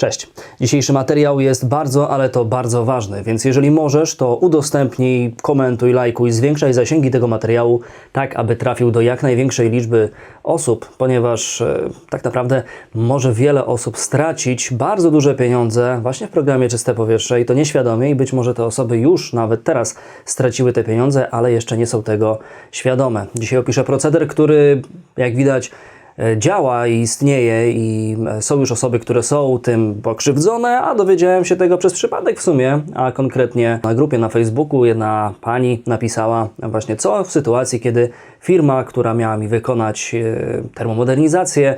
Cześć. Dzisiejszy materiał jest bardzo, ale to bardzo ważny, więc jeżeli możesz, to udostępnij, komentuj, lajkuj, zwiększaj zasięgi tego materiału, tak aby trafił do jak największej liczby osób, ponieważ e, tak naprawdę może wiele osób stracić bardzo duże pieniądze właśnie w programie Czyste Powietrze i to nieświadomie i być może te osoby już nawet teraz straciły te pieniądze, ale jeszcze nie są tego świadome. Dzisiaj opiszę proceder, który jak widać działa i istnieje i e, są już osoby, które są tym pokrzywdzone, a dowiedziałem się tego przez przypadek w sumie, a konkretnie na grupie na Facebooku jedna pani napisała właśnie co w sytuacji, kiedy firma, która miała mi wykonać e, termomodernizację,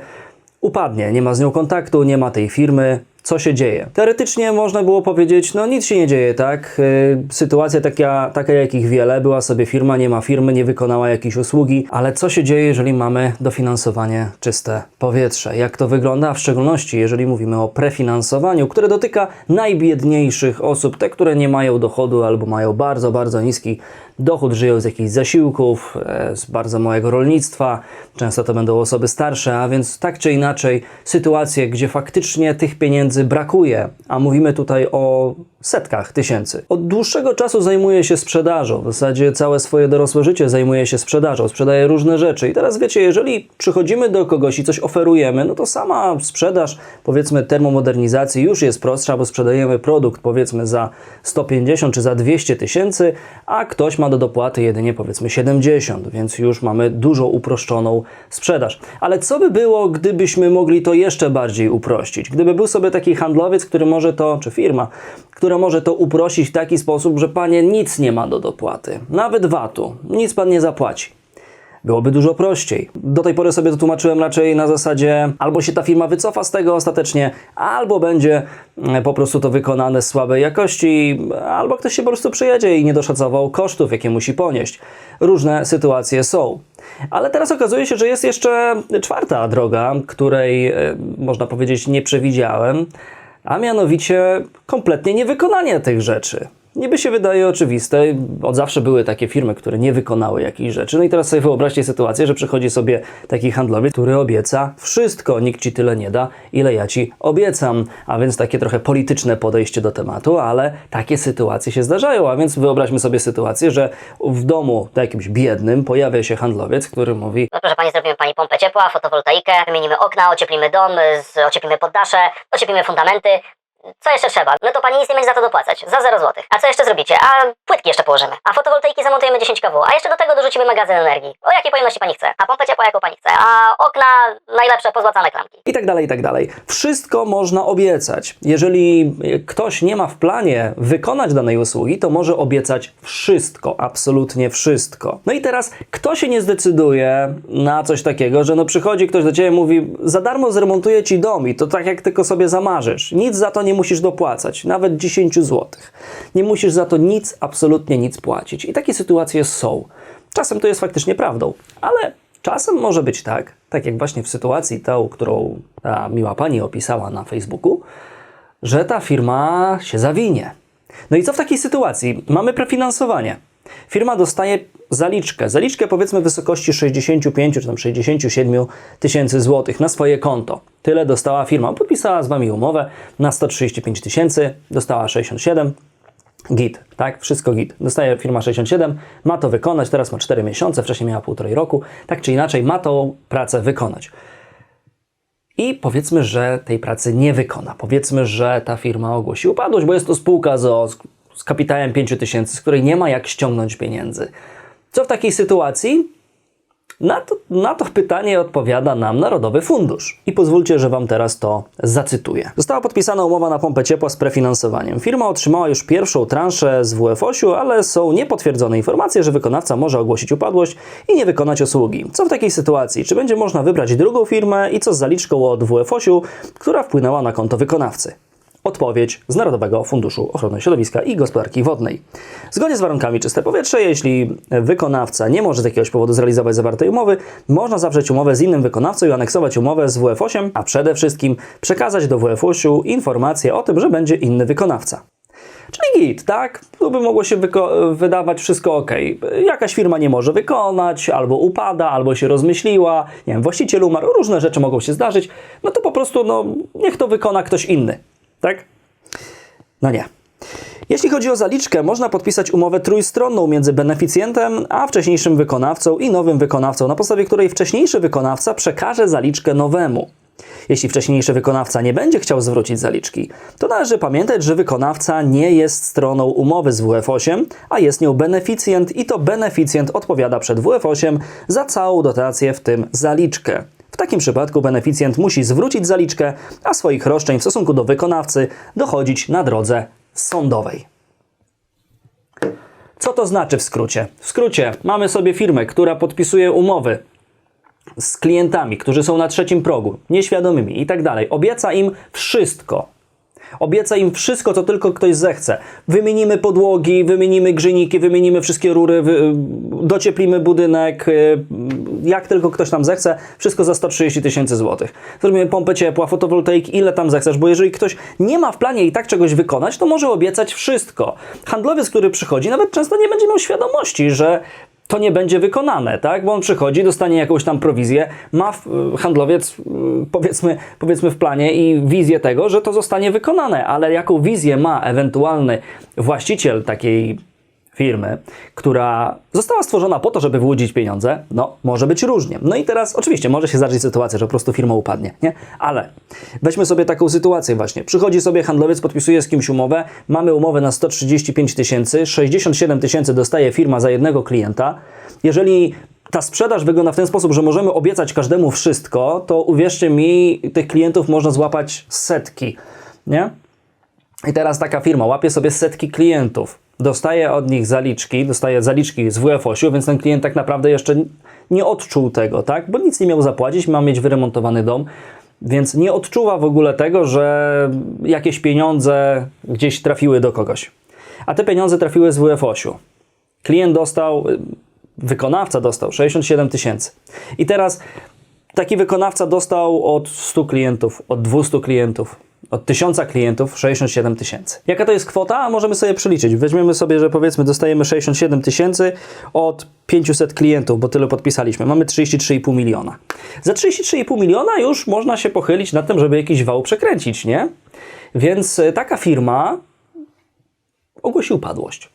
upadnie, nie ma z nią kontaktu, nie ma tej firmy. Co się dzieje? Teoretycznie można było powiedzieć, no nic się nie dzieje, tak? Yy, sytuacja taka, taka jakich wiele, była sobie firma, nie ma firmy, nie wykonała jakiejś usługi, ale co się dzieje, jeżeli mamy dofinansowanie czyste powietrze? Jak to wygląda? W szczególności, jeżeli mówimy o prefinansowaniu, które dotyka najbiedniejszych osób, te, które nie mają dochodu albo mają bardzo, bardzo niski dochód, żyją z jakichś zasiłków, e, z bardzo małego rolnictwa, często to będą osoby starsze, a więc tak czy inaczej sytuacje, gdzie faktycznie tych pieniędzy brakuje, a mówimy tutaj o setkach tysięcy. Od dłuższego czasu zajmuję się sprzedażą, w zasadzie całe swoje dorosłe życie zajmuję się sprzedażą, sprzedaję różne rzeczy i teraz wiecie, jeżeli przychodzimy do kogoś i coś oferujemy, no to sama sprzedaż, powiedzmy termomodernizacji już jest prostsza, bo sprzedajemy produkt powiedzmy za 150 czy za 200 tysięcy, a ktoś ma do dopłaty jedynie powiedzmy 70, więc już mamy dużo uproszczoną sprzedaż. Ale co by było, gdybyśmy mogli to jeszcze bardziej uprościć? Gdyby był sobie taki handlowiec, który może to, czy firma, która może to uprościć w taki sposób, że panie nic nie ma do dopłaty, nawet VAT-u, nic pan nie zapłaci. Byłoby dużo prościej. Do tej pory sobie to tłumaczyłem raczej na zasadzie albo się ta firma wycofa z tego ostatecznie, albo będzie mm, po prostu to wykonane z słabej jakości, albo ktoś się po prostu przyjedzie i nie doszacował kosztów, jakie musi ponieść. Różne sytuacje są. Ale teraz okazuje się, że jest jeszcze czwarta droga, której e, można powiedzieć nie przewidziałem, a mianowicie kompletnie niewykonanie tych rzeczy. Niby się wydaje oczywiste, od zawsze były takie firmy, które nie wykonały jakichś rzeczy. No i teraz sobie wyobraźcie sytuację, że przychodzi sobie taki handlowiec, który obieca wszystko. Nikt ci tyle nie da, ile ja ci obiecam. A więc takie trochę polityczne podejście do tematu, ale takie sytuacje się zdarzają. A więc wyobraźmy sobie sytuację, że w domu jakimś biednym pojawia się handlowiec, który mówi: No proszę pani, zrobimy pani pompę ciepła, fotowoltaikę, wymienimy okna, ocieplimy dom, ocieplimy poddasze, ocieplimy fundamenty. Co jeszcze trzeba? No to pani nic nie będzie za to dopłacać. Za 0 zł. A co jeszcze zrobicie? A płytki jeszcze położymy. A fotowoltaiki zamontujemy 10 kW. A jeszcze do tego dorzucimy magazyn energii. O jakiej pojemności pani chce? A pompę ciepła jaką pani chce? A okna najlepsze pozłacane klamki. i tak dalej, i tak dalej. Wszystko można obiecać. Jeżeli ktoś nie ma w planie wykonać danej usługi, to może obiecać wszystko, absolutnie wszystko. No i teraz, kto się nie zdecyduje na coś takiego, że no przychodzi ktoś do ciebie mówi, za darmo zremontuję ci dom i to tak jak tylko sobie zamarzysz. Nic za to nie musisz dopłacać, nawet 10 zł. Nie musisz za to nic, absolutnie nic płacić. I takie sytuacje są. Czasem to jest faktycznie prawdą, ale czasem może być tak, tak jak właśnie w sytuacji tą, którą ta miła pani opisała na Facebooku, że ta firma się zawinie. No i co w takiej sytuacji? Mamy prefinansowanie. Firma dostaje zaliczkę, zaliczkę powiedzmy w wysokości 65 czy tam 67 tysięcy złotych na swoje konto. Tyle dostała firma. Podpisała z Wami umowę na 135 tysięcy, dostała 67, Git, tak? Wszystko git. Dostaje firma 67, ma to wykonać, teraz ma 4 miesiące, wcześniej miała półtorej roku. Tak czy inaczej, ma tą pracę wykonać. I powiedzmy, że tej pracy nie wykona. Powiedzmy, że ta firma ogłosi upadłość, bo jest to spółka z, z kapitałem 5 tysięcy, z której nie ma jak ściągnąć pieniędzy. Co w takiej sytuacji? Na to, na to pytanie odpowiada nam Narodowy Fundusz. I pozwólcie, że Wam teraz to zacytuję. Została podpisana umowa na pompę ciepła z prefinansowaniem. Firma otrzymała już pierwszą transzę z WFOŚ-u, ale są niepotwierdzone informacje, że wykonawca może ogłosić upadłość i nie wykonać usługi. Co w takiej sytuacji? Czy będzie można wybrać drugą firmę i co z zaliczką od WFOŚ-u, która wpłynęła na konto wykonawcy? Odpowiedź z Narodowego Funduszu Ochrony Środowiska i Gospodarki Wodnej. Zgodnie z warunkami czyste powietrze, jeśli wykonawca nie może z jakiegoś powodu zrealizować zawartej umowy, można zawrzeć umowę z innym wykonawcą i aneksować umowę z WF8, a przede wszystkim przekazać do WF8 informację o tym, że będzie inny wykonawca. Czyli git, tak? Tu by mogło się wydawać wszystko ok. Jakaś firma nie może wykonać, albo upada, albo się rozmyśliła, nie wiem, właściciel umarł, różne rzeczy mogą się zdarzyć. No to po prostu, no, niech to wykona ktoś inny. Tak? No nie. Jeśli chodzi o zaliczkę, można podpisać umowę trójstronną między beneficjentem a wcześniejszym wykonawcą i nowym wykonawcą, na podstawie której wcześniejszy wykonawca przekaże zaliczkę nowemu. Jeśli wcześniejszy wykonawca nie będzie chciał zwrócić zaliczki, to należy pamiętać, że wykonawca nie jest stroną umowy z WF8, a jest nią beneficjent i to beneficjent odpowiada przed WF8 za całą dotację, w tym zaliczkę. W takim przypadku beneficjent musi zwrócić zaliczkę, a swoich roszczeń w stosunku do wykonawcy dochodzić na drodze sądowej. Co to znaczy w skrócie? W skrócie mamy sobie firmę, która podpisuje umowy z klientami, którzy są na trzecim progu, nieświadomymi i tak dalej. Obieca im wszystko. Obieca im wszystko, co tylko ktoś zechce. Wymienimy podłogi, wymienimy grzejniki, wymienimy wszystkie rury, wy, docieplimy budynek, y, jak tylko ktoś tam zechce, wszystko za 130 tysięcy złotych. Zrobimy pompę ciepła, fotowoltaik, ile tam zechcesz, bo jeżeli ktoś nie ma w planie i tak czegoś wykonać, to może obiecać wszystko. Handlowiec, który przychodzi, nawet często nie będzie miał świadomości, że to nie będzie wykonane, tak? Bo on przychodzi, dostanie jakąś tam prowizję, ma handlowiec y, powiedzmy, powiedzmy w planie i wizję tego, że to zostanie wykonane, ale jaką wizję ma ewentualny właściciel takiej firmy, która została stworzona po to, żeby wyłudzić pieniądze, no może być różnie. No i teraz oczywiście może się zdarzyć sytuacja, że po prostu firma upadnie, nie? Ale weźmy sobie taką sytuację właśnie. Przychodzi sobie handlowiec, podpisuje z kimś umowę, mamy umowę na 135 tysięcy, 67 tysięcy dostaje firma za jednego klienta. Jeżeli ta sprzedaż wygląda w ten sposób, że możemy obiecać każdemu wszystko, to uwierzcie mi, tych klientów można złapać setki, nie? I teraz taka firma łapie sobie setki klientów, dostaje od nich zaliczki, dostaje zaliczki z WF8, więc ten klient tak naprawdę jeszcze nie odczuł tego, tak? Bo nic nie miał zapłacić, ma mieć wyremontowany dom, więc nie odczuwa w ogóle tego, że jakieś pieniądze gdzieś trafiły do kogoś. A te pieniądze trafiły z WF8. Klient dostał, wykonawca dostał 67 tysięcy. I teraz taki wykonawca dostał od 100 klientów, od 200 klientów, od 1000 klientów 67 tysięcy. Jaka to jest kwota? Możemy sobie przeliczyć. Weźmiemy sobie, że powiedzmy dostajemy 67 tysięcy od 500 klientów, bo tyle podpisaliśmy. Mamy 33,5 miliona. Za 33,5 miliona już można się pochylić nad tym, żeby jakiś wał przekręcić, nie? Więc y, taka firma ogłosi upadłość.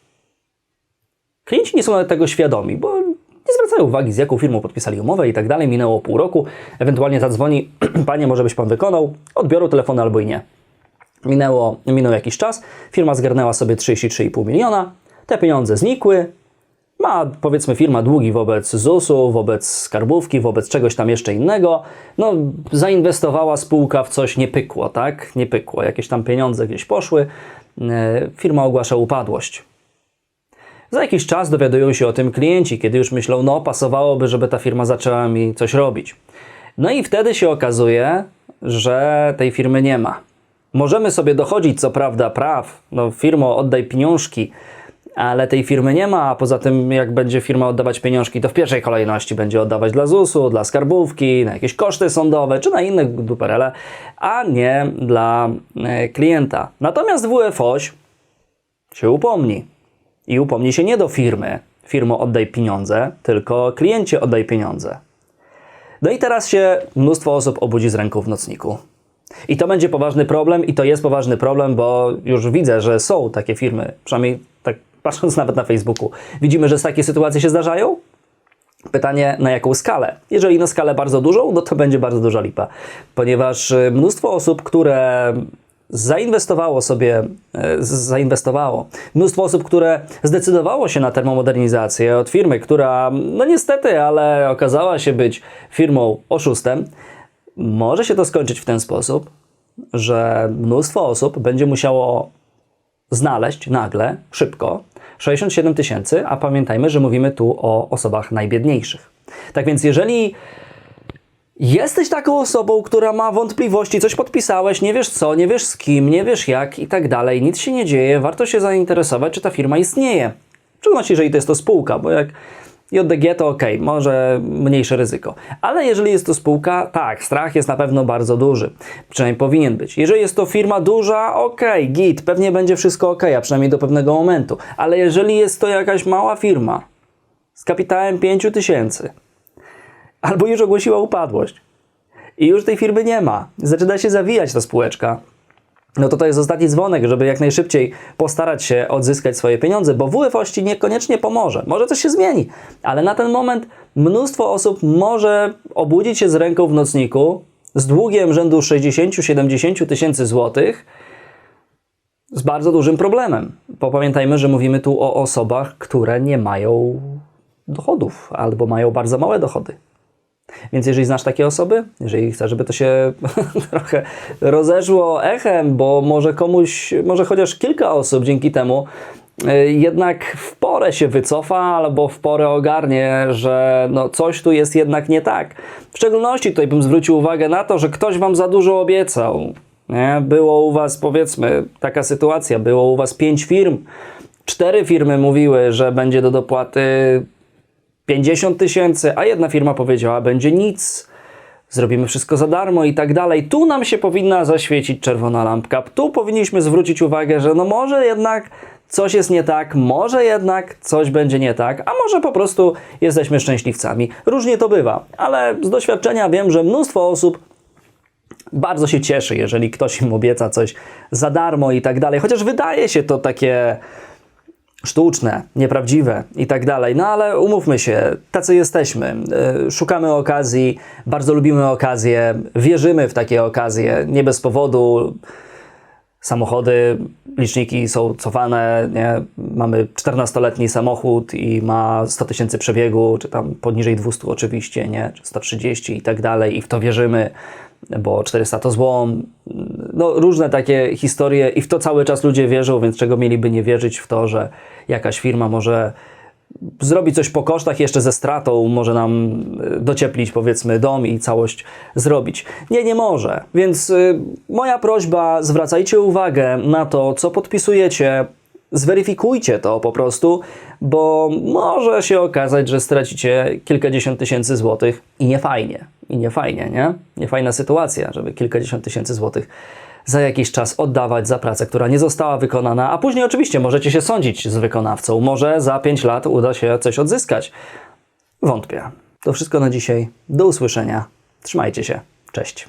Klienci nie są tego świadomi, bo nie zwracają uwagi, z jaką firmą podpisali umowę i tak dalej. Minęło pół roku, ewentualnie zadzwoni, panie, może byś pan wykonał, odbiorą telefony albo i nie. Minęło, minął jakiś czas, firma zgarnęła sobie 33,5 miliona, te pieniądze znikły, ma powiedzmy firma długi wobec ZUS-u, wobec skarbówki, wobec czegoś tam jeszcze innego. No, zainwestowała spółka w coś, nie pykło, tak? Nie pykło. Jakieś tam pieniądze gdzieś poszły. E, Firma ogłasza upadłość. Za jakiś czas dowiadują się o tym klienci, kiedy już myślą, no pasowałoby, żeby ta firma zaczęła mi coś robić. No i wtedy się okazuje, że tej firmy nie ma. Możemy sobie dochodzić, co prawda, praw, no firmo, oddaj pieniążki, ale tej firmy nie ma, a poza tym jak będzie firma oddawać pieniążki, to w pierwszej kolejności będzie oddawać dla ZUS-u, dla skarbówki, na jakieś koszty sądowe, czy na inne duperele, a nie dla e, klienta. Natomiast WFOŚ się upomni. I upomni się nie do firmy, firmo oddaj pieniądze, tylko kliencie oddaj pieniądze. No i teraz się mnóstwo osób obudzi z ręką w nocniku. I to będzie poważny problem, i to jest poważny problem, bo już widzę, że są takie firmy, przynajmniej tak patrząc nawet na Facebooku, widzimy, że takie sytuacje się zdarzają. Pytanie, na jaką skalę? Jeżeli na skalę bardzo dużą, no to będzie bardzo duża lipa, ponieważ y, mnóstwo osób, które zainwestowało sobie, e, zainwestowało. Mnóstwo osób, które zdecydowało się na termomodernizację od firmy, która, no niestety, ale okazała się być firmą oszustem, może się to skończyć w ten sposób, że mnóstwo osób będzie musiało znaleźć nagle, szybko 67 tysięcy, a pamiętajmy, że mówimy tu o osobach najbiedniejszych. Tak więc jeżeli Jesteś taką osobą, która ma wątpliwości, coś podpisałeś, nie wiesz co, nie wiesz z kim, nie wiesz jak i tak dalej, nic się nie dzieje, warto się zainteresować, czy ta firma istnieje. W szczególności, jeżeli to jest to spółka, bo jak JDG to ok, może mniejsze ryzyko. Ale jeżeli jest to spółka, tak, strach jest na pewno bardzo duży. Przynajmniej powinien być. Jeżeli jest to firma duża, ok, git, pewnie będzie wszystko ok, a przynajmniej do pewnego momentu. Ale jeżeli jest to jakaś mała firma z kapitałem 5 tysięcy, albo już ogłosiła upadłość i już tej firmy nie ma. Zaczyna się zawijać ta spółeczka. no to to jest ostatni dzwonek, żeby jak najszybciej postarać się odzyskać swoje pieniądze, bo WFOści niekoniecznie pomoże. Może coś się zmieni, ale na ten moment mnóstwo osób może obudzić się z ręką w nocniku z długiem rzędu 60-70 tysięcy złotych z bardzo dużym problemem. Bo pamiętajmy, że mówimy tu o osobach, które nie mają dochodów albo mają bardzo małe dochody. Więc jeżeli znasz takie osoby, jeżeli chcesz, żeby to się trochę rozeszło echem, bo może komuś, może chociaż kilka osób dzięki temu y, jednak w porę się wycofa albo w porę ogarnie, że no coś tu jest jednak nie tak. W szczególności tutaj bym zwrócił uwagę na to, że ktoś wam za dużo obiecał. Nie? Było u was, powiedzmy, taka sytuacja, było u was pięć firm, cztery firmy mówiły, że będzie do dopłaty 50 tysięcy, a jedna firma powiedziała, będzie nic, zrobimy wszystko za darmo i tak dalej. Tu nam się powinna zaświecić czerwona lampka. Tu powinniśmy zwrócić uwagę, że no może jednak coś jest nie tak, może jednak coś będzie nie tak, a może po prostu jesteśmy szczęśliwcami. Różnie to bywa, ale z doświadczenia wiem, że mnóstwo osób bardzo się cieszy, jeżeli ktoś im obieca coś za darmo i tak dalej. Chociaż wydaje się to takie sztuczne, nieprawdziwe i tak dalej. No ale umówmy się, tacy jesteśmy. Yy, Szukamy okazji, bardzo lubimy okazje, wierzymy w takie okazje, nie bez powodu. Samochody, liczniki są cofane, nie? mamy 14-letni samochód i ma 100 tysięcy przebiegu, czy tam poniżej 200 oczywiście, nie? czy 130 i tak dalej i w to wierzymy, bo 400 to złom. No różne takie historie i w to cały czas ludzie wierzą, więc czego mieliby nie wierzyć w to, że jakaś firma może zrobi coś po kosztach jeszcze ze stratą, może nam y, docieplić powiedzmy dom i całość zrobić. Nie, nie może. Więc y, moja prośba, zwracajcie uwagę na to, co podpisujecie, zweryfikujcie to po prostu, bo może się okazać, że stracicie kilkadziesiąt tysięcy złotych i nie fajnie. I nie fajnie, nie? Niefajna sytuacja, żeby kilkadziesiąt tysięcy złotych za jakiś czas oddawać za pracę, która nie została wykonana, a później oczywiście możecie się sądzić z wykonawcą. Może za 5 lat uda się coś odzyskać. Wątpię. To wszystko na dzisiaj. Do usłyszenia. Trzymajcie się. Cześć.